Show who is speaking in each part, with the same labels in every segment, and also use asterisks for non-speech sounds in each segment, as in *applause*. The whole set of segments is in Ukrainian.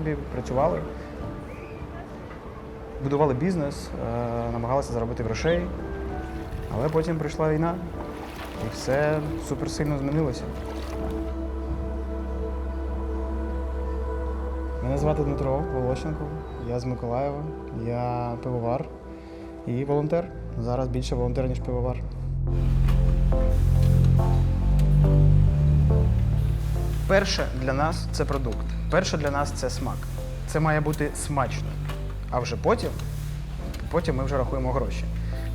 Speaker 1: собі, працювали, будували бізнес, е, намагалися заробити грошей. Але потім прийшла війна, і все супер сильно змінилося. Мене звати Дмитро Волощенко, я з Миколаєва, я пивовар і волонтер. Зараз більше волонтер, ніж пивовар. Перше для нас це продукт. Перше для нас це смак. Це має бути смачно. А вже потім, потім ми вже рахуємо гроші.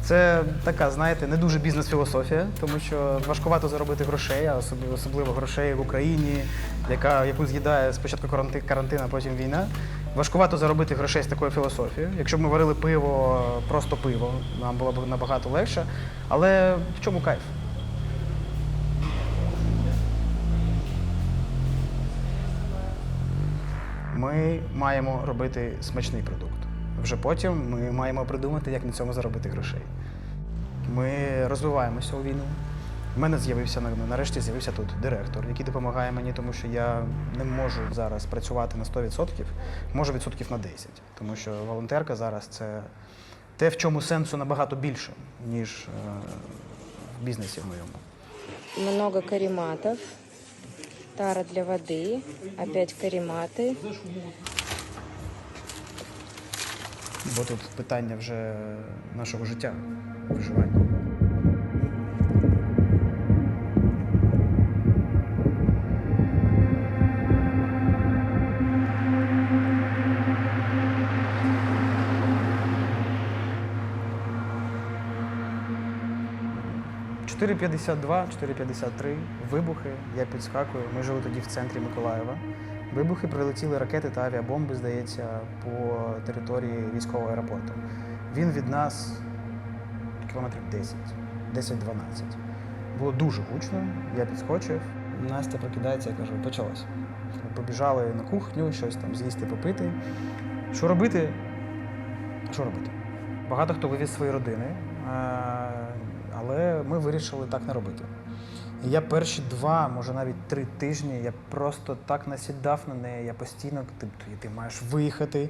Speaker 1: Це така, знаєте, не дуже бізнес-філософія, тому що важкувато заробити грошей, а особливо, грошей в Україні, яка, яку з'їдає спочатку карантин, а потім війна. Важкувато заробити грошей з такою філософією. Якщо б ми варили пиво, просто пиво, нам було б набагато легше. Але в чому кайф? Ми маємо робити смачний продукт. Вже потім ми маємо придумати, як на цьому заробити грошей. Ми розвиваємося у війну. У мене з'явився на- нарешті з'явився тут директор, який допомагає мені, тому що я не можу зараз працювати на 100%, можу відсотків на 10%. Тому що волонтерка зараз це те, в чому сенсу набагато більше, ніж е, в бізнесі в моєму.
Speaker 2: много карематов, тара для воды, опять карематы.
Speaker 1: Бо тут питання вже нашого життя, виживання. «4,52, 4,53, вибухи, я підскакую. Ми жили тоді в центрі Миколаєва. Вибухи прилетіли ракети та авіабомби, здається, по території військового аеропорту. Він від нас кілометрів 10, 10-12. Було дуже гучно, я підскочив. Настя прокидається, я кажу, почалось. Ми побіжали на кухню, щось там з'їсти, попити. Що робити? Що робити? Багато хто вивіз свої родини, е, але ми вирішили так не робити. Я перші два, може навіть три тижні, я просто так насідав на неї. Я постійно ти, ти, ти маєш виїхати,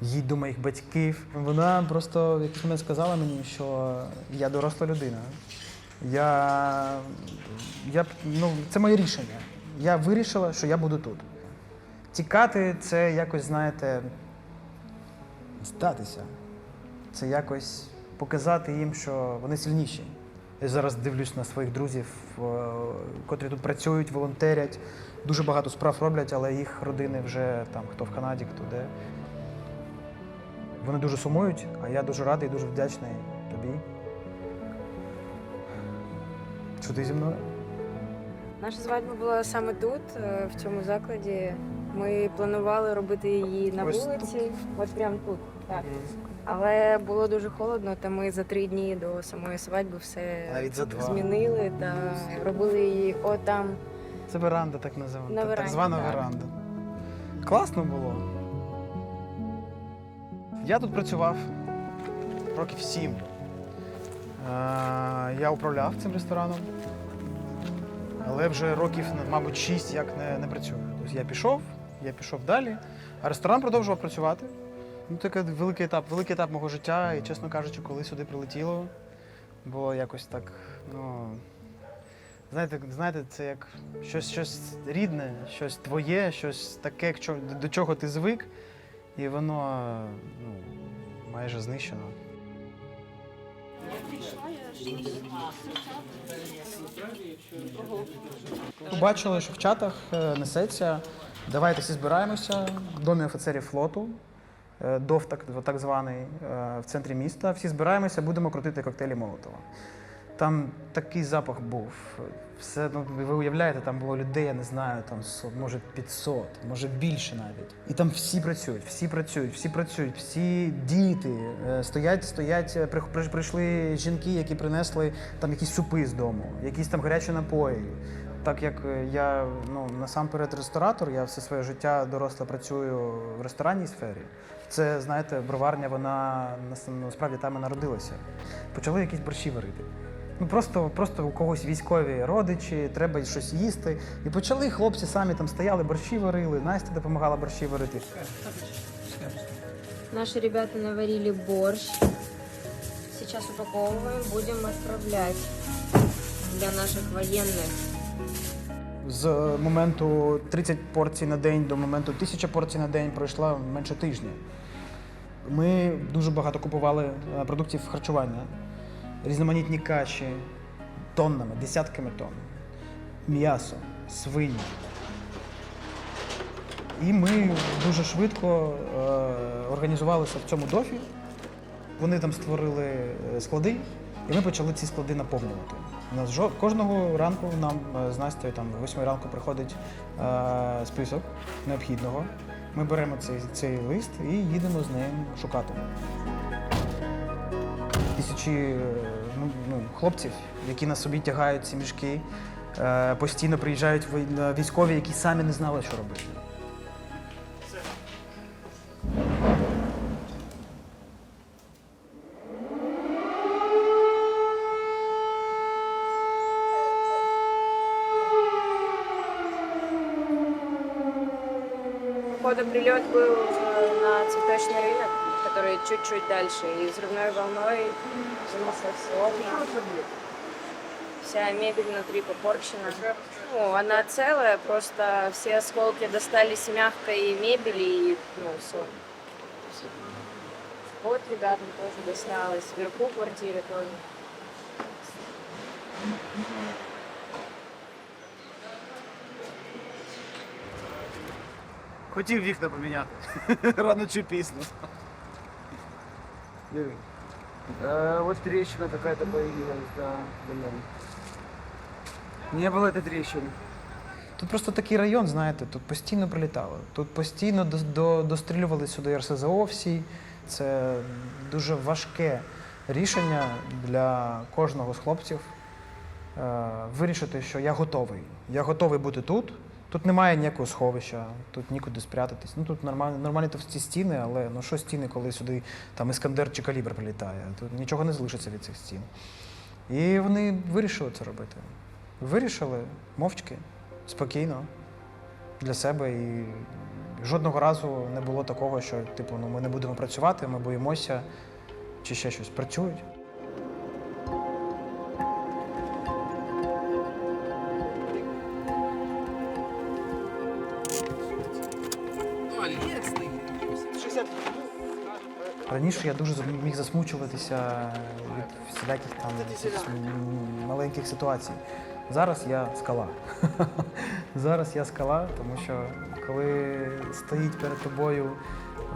Speaker 1: їдь до моїх батьків. Вона просто якийсь момент сказала мені, що я доросла людина. Я, я, ну, це моє рішення. Я вирішила, що я буду тут. Тікати це якось, знаєте, здатися. Це якось показати їм, що вони сильніші. Я зараз дивлюсь на своїх друзів, е, котрі тут працюють, волонтерять, дуже багато справ роблять, але їх родини вже там хто в Канаді, хто де. Вони дуже сумують, а я дуже радий, дуже вдячний тобі. Що ти зі мною?
Speaker 2: Наша свадьба була саме тут, е, в цьому закладі. Ми планували робити її на
Speaker 1: Ось
Speaker 2: вулиці, от прямо тут. Так. Але було дуже холодно, та ми за три дні до самої свадьби все
Speaker 1: Навіть за два.
Speaker 2: змінили та робили її отам.
Speaker 1: Це веранда, так називаємо.
Speaker 2: На
Speaker 1: так
Speaker 2: веранді,
Speaker 1: звана
Speaker 2: так.
Speaker 1: веранда. Класно було. Я тут працював років сім. Е, Я управляв цим рестораном, але вже років, мабуть, шість як не, не працюю. Тобто я пішов, я пішов далі, а ресторан продовжував працювати. Ну, такий великий етап, великий етап мого життя, і, чесно кажучи, коли сюди прилетіло, було якось так, ну. Знаєте, знаєте, це як щось, щось рідне, щось твоє, щось таке, до чого ти звик, і воно ну, майже знищено. Побачили, що в чатах е, несеться. Давайте всі збираємося в домі офіцерів флоту, е, так, так званий, е, в центрі міста. Всі збираємося, будемо крутити коктейлі Молотова. Там такий запах був. Все, ну, ви уявляєте, там було людей, я не знаю, там може 500, може більше навіть. І там всі працюють, всі працюють, всі працюють, всі діти е, стоять, стоять, е, при- при- прийшли жінки, які принесли там якісь супи з дому, якісь там гарячі напої. Так як е, я ну, насамперед ресторатор, я все своє життя доросле працюю в ресторанній сфері. Це, знаєте, броварня, вона насправді там і народилася. Почали якісь борщі варити. Ну просто, просто у когось військові родичі, треба щось їсти. І почали хлопці самі там стояли, борщі варили, Настя допомагала борщі варити.
Speaker 2: Наши ребята наварили борщ. Сейчас упаковываем, будем отправлять для наших военных.
Speaker 1: З моменту 30 порцій на день до моменту 1000 порцій на день пройшла менше тижня. Ми дуже багато купували е, продуктів харчування, різноманітні каші тоннами, десятками тонн, м'ясо, свині. І ми дуже швидко е, організувалися в цьому дофі. Вони там створили е, склади, і ми почали ці склади наповнювати. Нас кожного ранку нам е, з Настю там о 8 ранку приходить е, список необхідного. Ми беремо цей, цей лист і їдемо з ним шукати. Тисячі е, ну, ну, хлопців, які на собі тягають ці мішки, е, постійно приїжджають військові, які самі не знали, що робити.
Speaker 2: Походу прилет был э, на цветочный рынок, который чуть-чуть дальше, и взрывной волной вынесло все. Вся мебель внутри попорчена. Ну, она целая, просто все осколки достались мягкой мебели и ну, все. Вот ребятам тоже досталось, вверху квартиры тоже.
Speaker 3: Хотів вікна поміняти. *laughs* Рано чи пізно.
Speaker 4: Диви. Э, вот трещина какая-то появилась, да, блин. Не было этой трещины.
Speaker 1: Тут просто такий район, знаєте, тут постійно прилітало. Тут постійно до, до, дострілювали сюди РСЗО всі. Це дуже важке рішення для кожного з хлопців е, вирішити, що я готовий. Я готовий бути тут. Тут немає ніякого сховища, тут нікуди спрятатись. Ну тут нормальні, нормальні товсті стіни, але ну що стіни, коли сюди там іскандер чи калібр прилітає? Тут нічого не залишиться від цих стін. І вони вирішили це робити. Вирішили мовчки, спокійно для себе. І жодного разу не було такого, що типу, ну ми не будемо працювати, ми боїмося чи ще щось. Працюють. Раніше я дуже міг засмучуватися від всіляких там маленьких ситуацій. Зараз я скала. *laughs* Зараз я скала, тому що коли стоїть перед тобою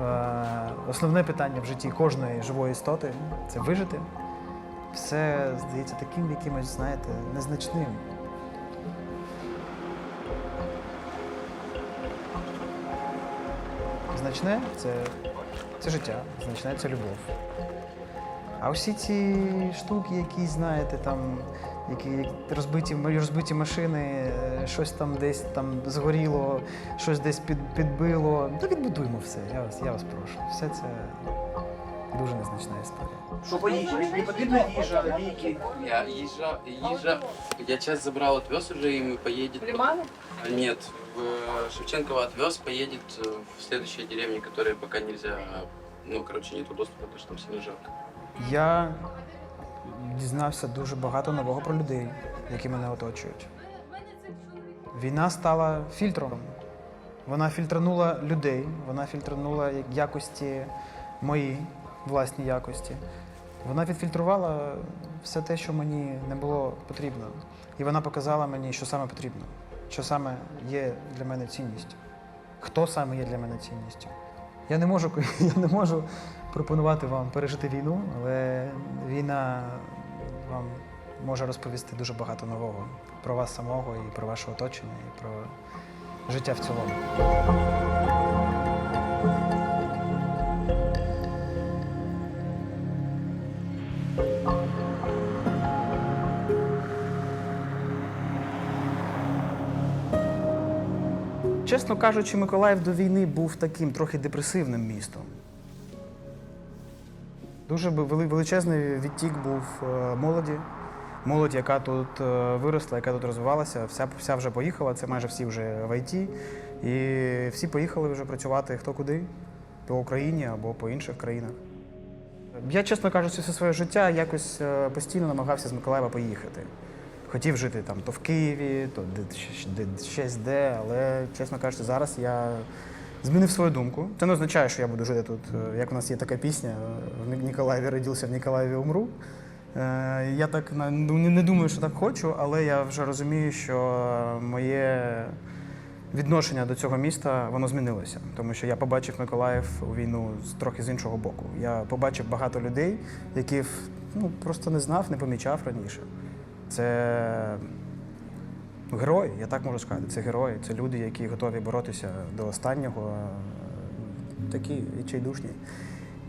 Speaker 1: е, основне питання в житті кожної живої істоти це вижити. Все здається таким якимось, знаєте, незначним. Значне це, це життя, це любов. А всі ці штуки, які знаєте, там, які розбиті, розбиті машини, е, щось там десь там згоріло, щось десь під, підбило. Ну відбудуємо все. Я вас, я вас прошу. Все це дуже незначна історія.
Speaker 3: Що по їжі? Мені потрібна їжа, ліки.
Speaker 5: Я їжа, їжа. Я часть забрал, отвез уже и поедет. А, Нет, в э, Шевченково отвез, поедет э, в следующие деревни, которые пока нельзя, ну, короче, нету доступа, потому что там сильно жарко.
Speaker 1: Я дізнався дуже багато нового про людей, які мене оточують. Війна стала фільтром. Вона фільтранула людей, вона фільтранула якості мої власні якості. Вона відфільтрувала все те, що мені не було потрібно. І вона показала мені, що саме потрібно, що саме є для мене цінністю. Хто саме є для мене цінністю? Я не можу, *laughs* я не можу пропонувати вам пережити війну, але війна вам може розповісти дуже багато нового про вас самого і про ваше оточення, і про життя в цілому. Чесно кажучи, Миколаїв до війни був таким трохи депресивним містом. Дуже величезний відтік був е, молоді, молодь, яка тут е, виросла, яка тут розвивалася, вся, вся вже поїхала. Це майже всі вже в ІТ. І всі поїхали вже працювати хто куди, по Україні або по інших країнах. Я, чесно кажучи, все своє життя якось е, постійно намагався з Миколаєва поїхати. Хотів жити там то в Києві, то щось де, але, чесно кажучи, зараз я змінив свою думку. Це не означає, що я буду жити тут. Е, Як у нас є така пісня в Ніколаєві родився, в Ніколаєві умру. Е, Я так ну, не думаю, що так хочу, але я вже розумію, що моє відношення до цього міста воно змінилося, тому що я побачив Миколаїв у війну трохи з іншого боку. Я побачив багато людей, яких ну, просто не знав, не помічав раніше. Це герої, я так можу сказати. Це герої, це люди, які готові боротися до останнього. Е, Такі відчайдушні,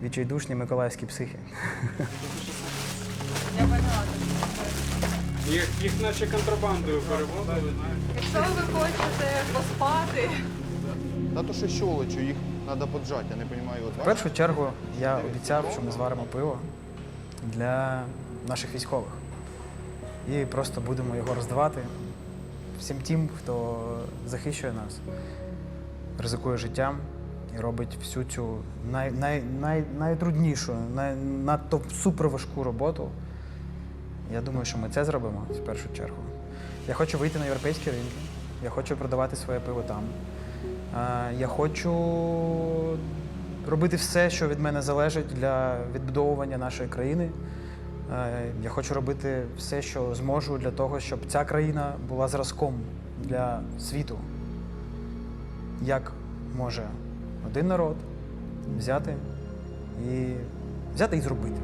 Speaker 1: відчайдушні миколаївські психи. *laughs*
Speaker 6: Їх, їх наче контрабандою перевозили.
Speaker 7: Якщо ви хочете поспати,
Speaker 8: Та то що щолочу, їх треба поджати, я не розумію.
Speaker 1: В першу чергу я обіцяв, що ми зваримо пиво для наших військових. І просто будемо його роздавати всім тим, хто захищує нас, ризикує життям і робить всю цю най, най, най, найтруднішу, най, надто суперважку роботу. Я думаю, що ми це зробимо в першу чергу. Я хочу вийти на європейські ринки, я хочу продавати своє пиво там. Я хочу робити все, що від мене залежить для відбудовування нашої країни. Е, Я хочу робити все, що зможу для того, щоб ця країна була зразком для світу. Як може один народ взяти і взяти і зробити.